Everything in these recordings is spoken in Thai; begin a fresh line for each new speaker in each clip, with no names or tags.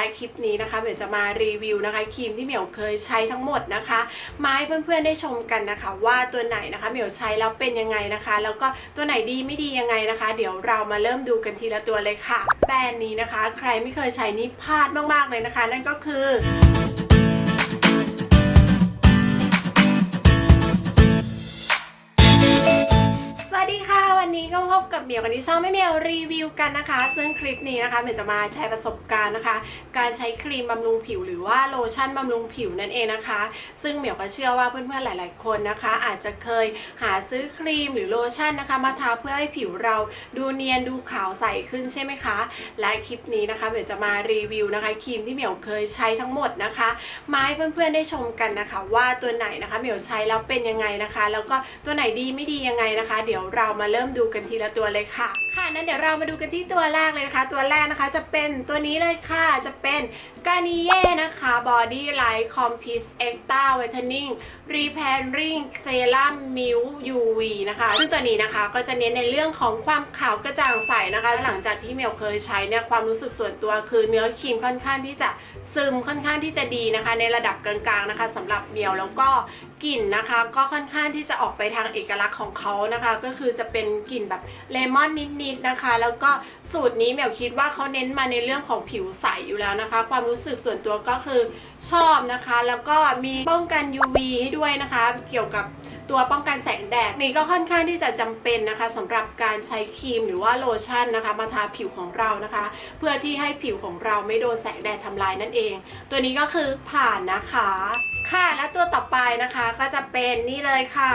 และคลิปนี้นะคะเดี๋ยวจะมารีวิวนะคะครีมที่เหมียวเคยใช้ทั้งหมดนะคะมาให้เพื่อนๆได้ชมกันนะคะ ว่าตัวไหนนะคะเหมียวใช้แล้วเป็นยังไงนะคะ แล้วก็ตัวไหนดีไม่ดียังไงนะคะ เดี๋ยวเรามาเริ่มดูกันทีละตัวเลยค่ะ แบรนด์นี้นะคะ ใครไม่เคยใช้นี่พลาดมากๆเลยนะคะ นั่นก็คือ กับเมียวกันที่ช่องไม่เมียวรีวิวกันนะคะ ซึ่งคลิปนี้นะคะเมียวจะมาแชร์ประสบการณ์นะคะ การใช้ครีมบำรุงผิวหรือว่าโลชั่นบำรุงผิวนั่นเองนะคะ ซึ่งเมียวก็เชื่อว่าเพื่อนๆหลาย ๆ คนนะคะ อาจจะเคยหาซื้อครีมหรือโลชั่นนะคะ มาทาเพื่อให้ผิวเราดูเนียนดูขาวใสขึ้นใช่ไหมคะ และคลิปนี้นะคะเมียวจะมารีวิวนะคะครีมที่เมียวเคยใช้ทั้งหมดนะคะมาให้เพื่อนๆได้ชมกันนะคะ ว่าตัวไหนนะคะเมียวใช้แล้วเป็นยังไงนะคะ แล้วก็ตัวไหนดีไม่ดียังไงนะคะ เดี๋ยวเรามาเริ่มดูกันทีละตัวเลยค่ะ ค่ะนั้นเดี๋ยวเรามาดูกันที่ตัวแรกเลยนะคะ ตัวแรกนะคะจะเป็นตัวนี้เลยค่ะ จะเป็นกานิเย่นะคะ Body Light Complex Extra Whitening Repairing Serum Milk UV นะคะ ซึ่งตัวนี้นะคะก็จะเน้นในเรื่องของความขาวกระจ่างใสนะคะ หลังจากที่เมลเคยใช้เนี่ยความรู้สึกส่วนตัวคือเนื้อครีมค่อนข้างที่จะ ซึมค่อนข้างที่จะดีนะคะ ในระดับกลางๆนะคะสำหรับเมลแล้วก็กลิ่นนะคะ ก็ค่อนข้างที่จะออกไปทางเอกลักษณ์ของเขานะคะ ก็คือจะเป็นกลิ่นแบบเลมอนนิดๆนะคะ แล้วก็สูตรนี้เมลคิดว่าเขาเน้นมาในเรื่องของผิวใสอยู่แล้วนะคะ ความรู้สึกส่วนตัวก็คือชอบนะคะ แล้วก็มีป้องกัน UV ให้ด้วยนะคะ เกี่ยวกับ ตัวป้องกันแสงแดดนี่ก็ค่อนข้างที่จะจำเป็นนะคะสำหรับการใช้ครีมหรือว่าโลชั่นนะคะมาทาผิวของเรานะคะ เพื่อที่ให้ผิวของเราไม่โดนแสงแดดทำลายนั่นเอง ตัวนี้ก็คือผ่านนะคะ ค่ะและตัวต่อไปนะคะก็จะเป็นนี่เลยค่ะ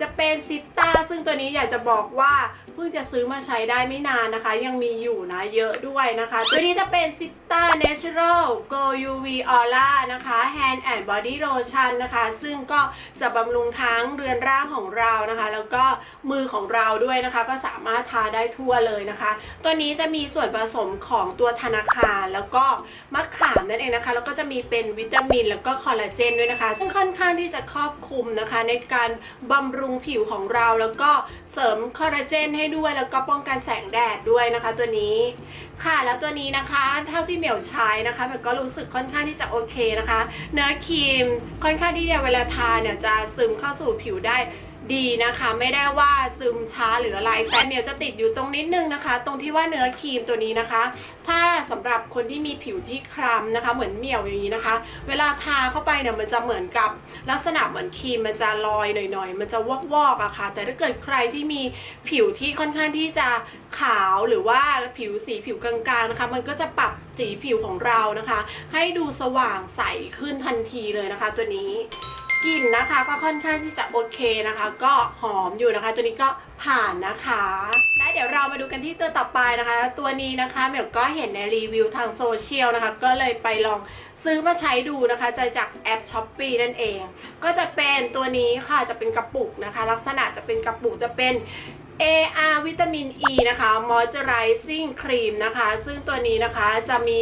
จะเป็นซิต้าซึ่งตัวนี้อยากจะบอกว่าเพิ่งจะซื้อมาใช้ได้ไม่นานนะคะ ยังมีอยู่นะเยอะด้วยนะคะ ตัวนี้จะเป็นซิต้า Natural Go UV Aura นะคะ Hand and Body Lotion นะคะ ซึ่งก็จะบำรุงทั้งเรือนร่างของเรานะคะ แล้วก็มือของเราด้วยนะคะ ก็สามารถทาได้ทั่วเลยนะคะ ตัวนี้จะมีส่วนผสมของตัวธนาคารแล้วก็มะขามนั่นเองนะคะ แล้วก็จะมีเป็นวิตามินแล้วก็คอลลาเจนด้วยนะคะ ซึ่งค่อนข้างที่จะครอบคลุมนะคะในการบำรุงุงผิวของเรา แล้วก็เสริมคอลลาเจนให้ด้วย แล้วก็ป้องกันแสงแดดด้วยนะคะ ตัวนี้ค่ะแล้วตัวนี้นะคะเท่าที่เหมียวใช้นะคะแบบก็รู้สึกค่อนข้างที่จะโอเคนะคะ เนื้อครีมค่อนข้างที่จะเวลาทาเนี่ยจะซึมเข้าสู่ผิวได้ ดีนะคะ ไม่ได้ว่าซึมช้าหรืออะไร แต่เหมียวจะติดอยู่ตรงนิดนึงนะคะ ตรงที่ว่าเนื้อครีมตัวนี้นะคะ ถ้าสำหรับคนที่มีผิวที่คล้ำนะคะ เหมือนเหมียวอย่างนี้นะคะ เวลาทาเข้าไปเนี่ยมันจะเหมือนกับลักษณะเหมือนครีมมันจะลอยหน่อยๆ มันจะวอกๆอะค่ะ แต่ถ้าเกิดใครที่มีผิวที่ค่อนข้างที่จะขาวหรือว่าผิวสีผิวกลางๆนะคะ มันก็จะปรับสีผิวของเรานะคะ ให้ดูสว่างใสขึ้นทันทีเลยนะคะ ตัวนี้ กลิ่นนะคะก็ค่อนข้างที่จะโอเคนะคะ ก็หอมอยู่นะคะ ตัวนี้ก็ผ่านนะคะ และเดี๋ยวเรามาดูกันที่ตัวต่อไปนะคะ ตัวนี้นะคะเหมียวก็เห็นในรีวิวทางโซเชียลนะคะ ก็เลยไปลองซื้อมาใช้ดูนะคะจะจากแอปช้อปปีนั่นเอง ก็จะเป็นตัวนี้ค่ะจะเป็นกระปุกนะคะ ลักษณะจะเป็นกระปุกจะเป็น AR วิตามิน E นะคะ Moisturizing Cream นะคะ ซึ่งตัวนี้นะคะจะมี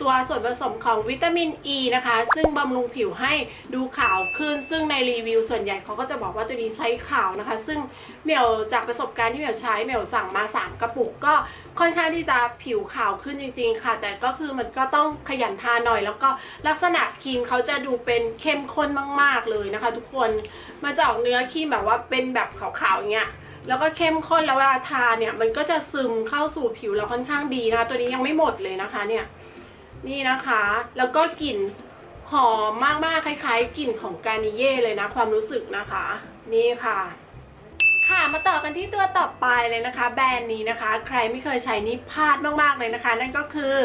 ตัวส่วนผสมของวิตามิน E นะคะ ซึ่งบำรุงผิวให้ดูขาวขึ้น ซึ่งในรีวิวส่วนใหญ่เขาก็จะบอกว่าตัวนี้ใช้ขาวนะคะ ซึ่งเหมียวจากประสบการณ์ที่เหมียวใช้เหมียวสั่งมา 3 กระปุกก็ค่อนข้างที่จะผิวขาวขึ้นจริง ๆ ค่ะ แต่ก็คือมันก็ต้องขยันทาหน่อย แล้วก็ลักษณะครีมเขาจะดูเป็นเข้มข้นมาก ๆเลยนะคะ ทุกคนมาจะออกเนื้อครีมแบบว่าเป็นแบบขาวๆอย่างเงี้ย แล้วก็เข้มข้นแล้วเวลาทาเนี่ย มันก็จะซึมเข้าสู่ผิวเราค่อนข้างดีนะคะ ตัวนี้ยังไม่หมดเลยนะคะเนี่ย นี่นะคะ แล้วก็กลิ่นหอมมากๆคล้าย ๆกลิ่นของกานิเย่เลยนะ ความรู้สึกนะคะ นี่ค่ะ ค่ะมาต่อกันที่ตัวต่อไปเลยนะคะ แบรนด์นี้นะคะ ใครไม่เคยใช้นี่พลาดมากๆเลยนะคะ นั่นก็คือ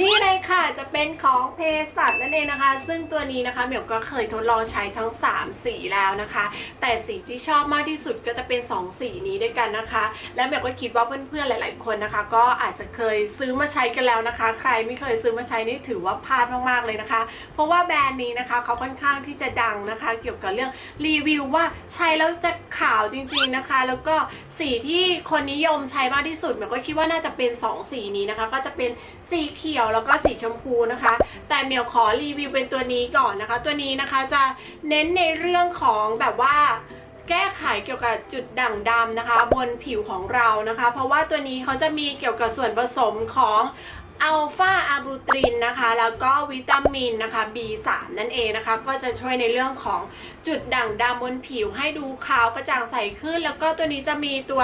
นี่เลยค่ะจะเป็นของเพสัตนั่นเองนะคะ ซึ่งตัวนี้นะคะเหมียวก็เคยทดลองใช้ทั้ง 3 สีแล้วนะคะ แต่สีที่ชอบมากที่สุดก็จะเป็น 2 สีนี้ด้วยกันนะคะ และเหมียวก็คิดว่าเพื่อนๆหลาย ๆ คนนะคะ ก็อาจจะเคยซื้อมาใช้กันแล้วนะคะ ใครไม่เคยซื้อมาใช้นี่ถือว่าพลาดมากๆเลยนะคะ เพราะว่าแบรนด์นี้นะคะเขาค่อนข้างที่จะดังนะคะ เกี่ยวกับเรื่องรีวิวว่าใช้แล้วจะขาวจริง ๆนะคะ แล้วก็สีที่คนนิยมใช้มากที่สุดเหมียวก็คิดว่าน่าจะเป็น 2 สีนี้นะคะ ก็จะเป็น สีเขียวแล้วก็สีชมพูนะคะ แต่เหมียวขอรีวิวเป็นตัวนี้ก่อนนะคะ ตัวนี้นะคะจะเน้นในเรื่องของแบบว่าแก้ไขเกี่ยวกับจุดด่างดำนะคะ บนผิวของเรานะคะ เพราะว่าตัวนี้เขาจะมีเกี่ยวกับส่วนผสมของอัลฟาอะบูตรินนะคะ แล้วก็วิตามินนะคะ B3 นั่นเองนะคะ ก็จะช่วยในเรื่องของจุดด่างดำบนผิวให้ดูขาวกระจ่างใสขึ้น แล้วก็ตัวนี้จะมีตัว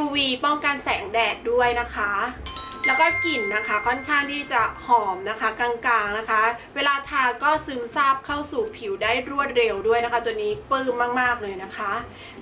UV ป้องกันแสงแดดด้วยนะคะ แล้วก็กลิ่นนะคะค่อนข้างที่จะหอมนะคะ กลางๆนะคะ เวลาทาก็ซึมซาบเข้าสู่ผิวได้รวดเร็วด้วยนะคะ ตัวนี้ปลื้มมากๆเลยนะคะ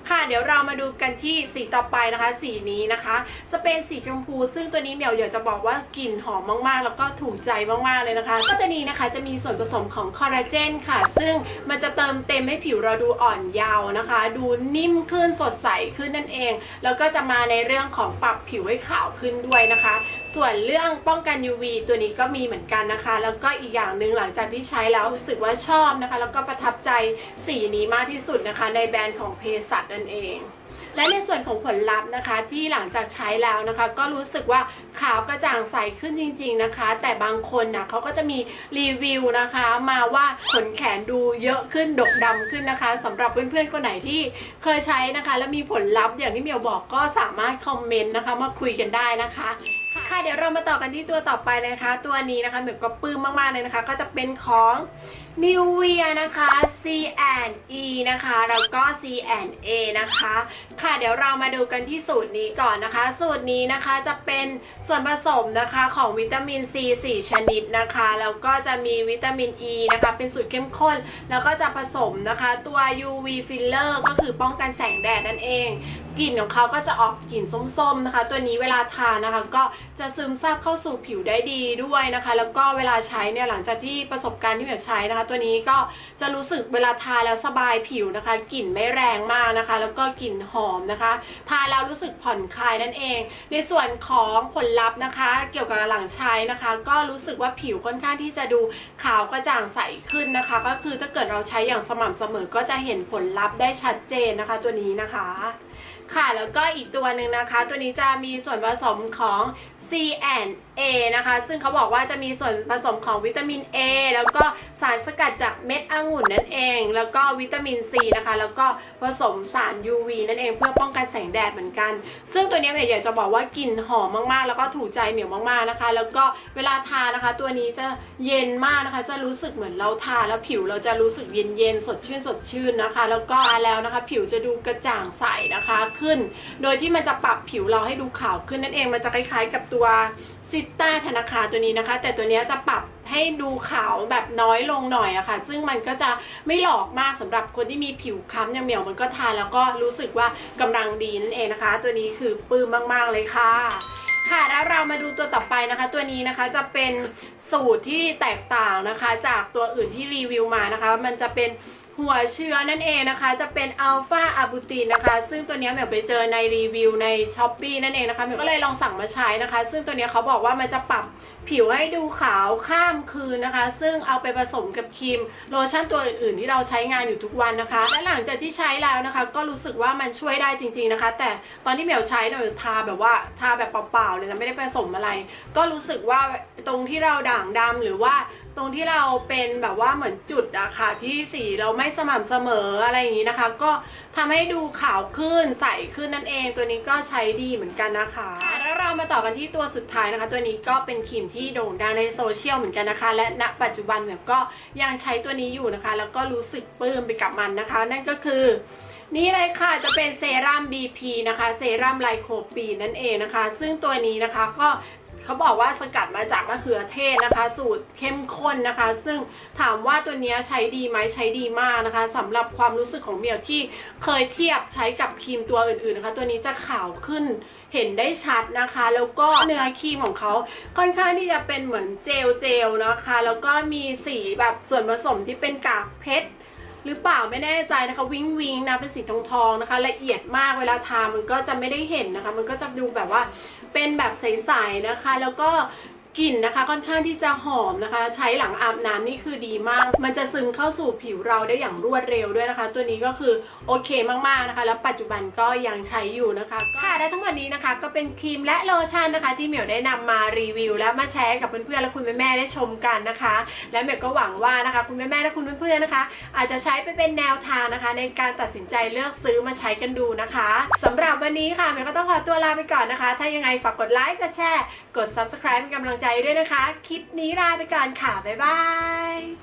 ค่ะเดี๋ยวเรามาดูกันที่สีต่อไปนะคะ สีนี้นะคะ จะเป็นสีชมพู ซึ่งตัวนี้เหมียวอยากจะบอกว่ากลิ่นหอมมากๆ แล้วก็ถูกใจมากๆเลยนะคะก็จะนี้นะคะจะมีส่วนผสมของคอลลาเจนค่ะ ซึ่งมันจะเติมเต็มให้ผิวเราดูอ่อนเยาว์นะคะ ดูนิ่มขึ้นสดใสขึ้นนั่นเอง แล้วก็จะมาในเรื่องของปรับผิวให้ขาวขึ้นด้วยนะคะส่วนเรื่องป้องกัน UV ตัวนี้ก็มีเหมือนกันนะคะ แล้วก็อีกอย่างหนึ่งหลังจากที่ใช้แล้วรู้สึกว่าชอบนะคะ แล้วก็ประทับใจสีนี้มากที่สุดนะคะ ในแบรนด์ของเพสัตนั่นเองและในส่วนของผลลัพธ์นะคะ ที่หลังจากใช้แล้วนะคะ ก็รู้สึกว่าขาวกระจ่างใสขึ้นจริง ๆนะคะ แต่บางคนนะเขาก็จะมีรีวิวนะคะ มาว่าขนแขนดูเยอะขึ้นดกดำขึ้นนะคะสำหรับเพื่อนๆคนไหนที่เคยใช้นะคะ แล้วมีผลลัพธ์อย่างที่เมียวบอกก็สามารถคอมเมนต์นะคะ มาคุยกันได้นะคะ ค่ะเดี๋ยวเรามาต่อกันที่ตัวต่อไปเลยนะคะ ตัวนี้นะคะหนูก็ปลื้มมากๆเลยนะคะ ก็จะเป็นของ n i v e a นะคะ C and E นะคะ แล้วก็ C and A นะคะ ค่ะ เดี๋ยวเรามาดูกันที่สูตรนี้ก่อนนะคะ สูตรนี้นะคะจะเป็นส่วนผสมนะคะของวิตามิน C 4 ชนิดนะคะ แล้วก็จะมีวิตามิน E นะคะ เป็นสูตรเข้มข้น แล้วก็จะผสมนะคะ ตัว UV filler ก็คือป้องกันแสงแดดนั่นเอง กลิ่นของเขาก็จะออกกลิ่นส้มๆนะคะ ตัวนี้เวลาทานนะคะ ก็จะซึมซาบเข้าสู่ผิวได้ดีด้วยนะคะ แล้วก็เวลาใช้เนี่ยหลังจากที่ประสบการณ์ที่เหมียวใช้นะคะตัวนี้ก็จะรู้สึกเวลาทาแล้วสบายผิวนะคะ กลิ่นไม่แรงมากนะคะ แล้วก็กลิ่นหอมนะคะ ทาแล้วรู้สึกผ่อนคลายนั่นเอง ในส่วนของผลลัพธ์นะคะ เกี่ยวกับหลังใช้นะคะ ก็รู้สึกว่าผิวค่อนข้างที่จะดูขาวกระจ่างใสขึ้นนะคะ ก็คือถ้าเกิดเราใช้อย่างสม่ำเสมอก็จะเห็นผลลัพธ์ได้ชัดเจนนะคะ ตัวนี้นะคะค่ะแล้วก็อีกตัวหนึ่งนะคะ ตัวนี้จะมีส่วนผสมของ C and A นะคะ ซึ่งเขาบอกว่าจะมีส่วนผสมของวิตามิน A แล้วก็สารสกัดจากเม็ดองุ่นนั่นเอง แล้วก็วิตามิน C นะคะ แล้วก็ผสมสาร UV นั่นเองเพื่อป้องกันแสงแดดเหมือนกัน ซึ่งตัวนี้เนี่ยอยากจะบอกว่ากลิ่นหอมมากๆ แล้วก็ถูกใจเหมียวมากๆนะคะ แล้วก็เวลาทานะคะ ตัวนี้จะเย็นมากนะคะ จะรู้สึกเหมือนเราทาแล้วผิวเราจะรู้สึกเย็นๆสดชื่นสดชื่นนะคะ แล้วก็แล้วนะคะ ผิวจะดูกระจ่างใสนะคะขึ้น โดยที่มันจะปรับผิวเราให้ดูขาวขึ้นนั่นเองมันจะคล้ายๆกับตัวซิต้าธนาคารตัวนี้นะคะ แต่ตัวนี้จะปรับให้ดูขาวแบบน้อยลงหน่อยอะค่ะ ซึ่งมันก็จะไม่หลอกมากสำหรับคนที่มีผิวค้ำอย่างเหมียวมันก็ทานแล้วก็รู้สึกว่ากำลังดีนั่นเองนะคะ ตัวนี้คือปื้มมากๆเลยค่ะค่ะแล้วเรามาดูตัวต่อไปนะคะ ตัวนี้นะคะจะเป็นสูตรที่แตกต่างนะคะ จากตัวอื่นที่รีวิวมานะคะ มันจะเป็น หัวเชื้อนั่นเองนะคะ จะเป็นอัลฟาอะบูตินนะคะ ซึ่งตัวนี้เหมียวไปเจอในรีวิวในช้อปปีนั่นเองนะคะเหมียวก็เลยลองสั่งมาใช้นะคะ ซึ่งตัวนี้เขาบอกว่ามันจะปรับผิวให้ดูขาวข้ามคืนนะคะ ซึ่งเอาไปผสมกับครีมโลชั่นตัวอื่นๆ ที่เราใช้งานอยู่ทุกวันนะคะ และหลังจากที่ใช้แล้วนะคะ ก็รู้สึกว่ามันช่วยได้จริง ๆนะคะ แต่ตอนที่เหมียวใช้เนี่ยเหมียวทาแบบว่าทาแบบเปล่าๆเลยนะไม่ได้ผสมอะไร ก็รู้สึกว่าตรงที่เราด่างดำหรือว่า ตรงที่เราเป็นแบบว่าเหมือนจุดอะค่ะที่สีเราไม่สม่ำเสมออะไรอย่างนี้นะคะ ก็ทำให้ดูขาวขึ้นใสขึ้นนั่นเอง ตัวนี้ก็ใช้ดีเหมือนกันนะคะแล้วเรามาต่อกันที่ตัวสุดท้ายนะคะ ตัวนี้ก็เป็นครีมที่โด่งดังในโซเชียลเหมือนกันนะคะ และณปัจจุบันเนี่ยก็ยังใช้ตัวนี้อยู่นะคะ แล้วก็รู้สึกปลื้มไปกับมันนะคะ นั่นก็คือนี่เลยค่ะจะเป็นเซรั่ม BP นะคะ เซรั่มไลโคปีนนั่นเองนะคะ ซึ่งตัวนี้นะคะก็ เขาบอกว่าสกัดมาจากมะเขือเทศนะคะ สูตรเข้มข้นนะคะ ซึ่งถามว่าตัวนี้ใช้ดีไหมใช้ดีมากนะคะสำหรับความรู้สึกของเมียวที่เคยเทียบใช้กับครีมตัวอื่นๆนะคะ ตัวนี้จะขาวขึ้นเห็นได้ชัดนะคะ แล้วก็เนื้อครีมของเขาค่อนข้างที่จะเป็นเหมือนเจลเจลนะคะ แล้วก็มีสีแบบส่วนผสมที่เป็นกากเพชร หรือเปล่าไม่แน่ใจนะคะวิงวิงนะเป็นสีทองทองนะคะ ละเอียดมากเวลาทามันก็จะไม่ได้เห็นนะคะ มันก็จะดูแบบว่าเป็นแบบใสๆนะคะ แล้วก็ กลิ่นนะคะค่อนข้างที่จะหอมนะคะ ใช้หลังอาบน้ำนี่คือดีมาก มันจะซึมเข้าสู่ผิวเราได้อย่างรวดเร็วด้วยนะคะ ตัวนี้ก็คือโอเคมากๆนะคะ แล้วปัจจุบันก็ยังใช้อยู่นะคะค่ะและทั้งหมดนี้นะคะ ก็เป็นครีมและโลชั่นนะคะ ที่เหมียวได้นำมารีวิว และมาแชร์กับเพื่อนๆและคุณแม่ๆได้ชมกันนะคะ และเหมียวก็หวังว่านะคะ คุณแม่ๆและคุณเพื่อนๆนะคะ อาจจะใช้ไปเป็นแนวทางนะคะ ในการตัดสินใจเลือกซื้อมาใช้กันดูนะคะสำหรับวันนี้ค่ะเหมียวก็ต้องขอตัวลาไปก่อนนะคะ ถ้ายังไงฝากกดไลค์กดแชร์กด subscribe เป็นกำลังใจใจด้วยนะคะ คลิปนี้ลาไปก่อนค่ะ บ๊ายบาย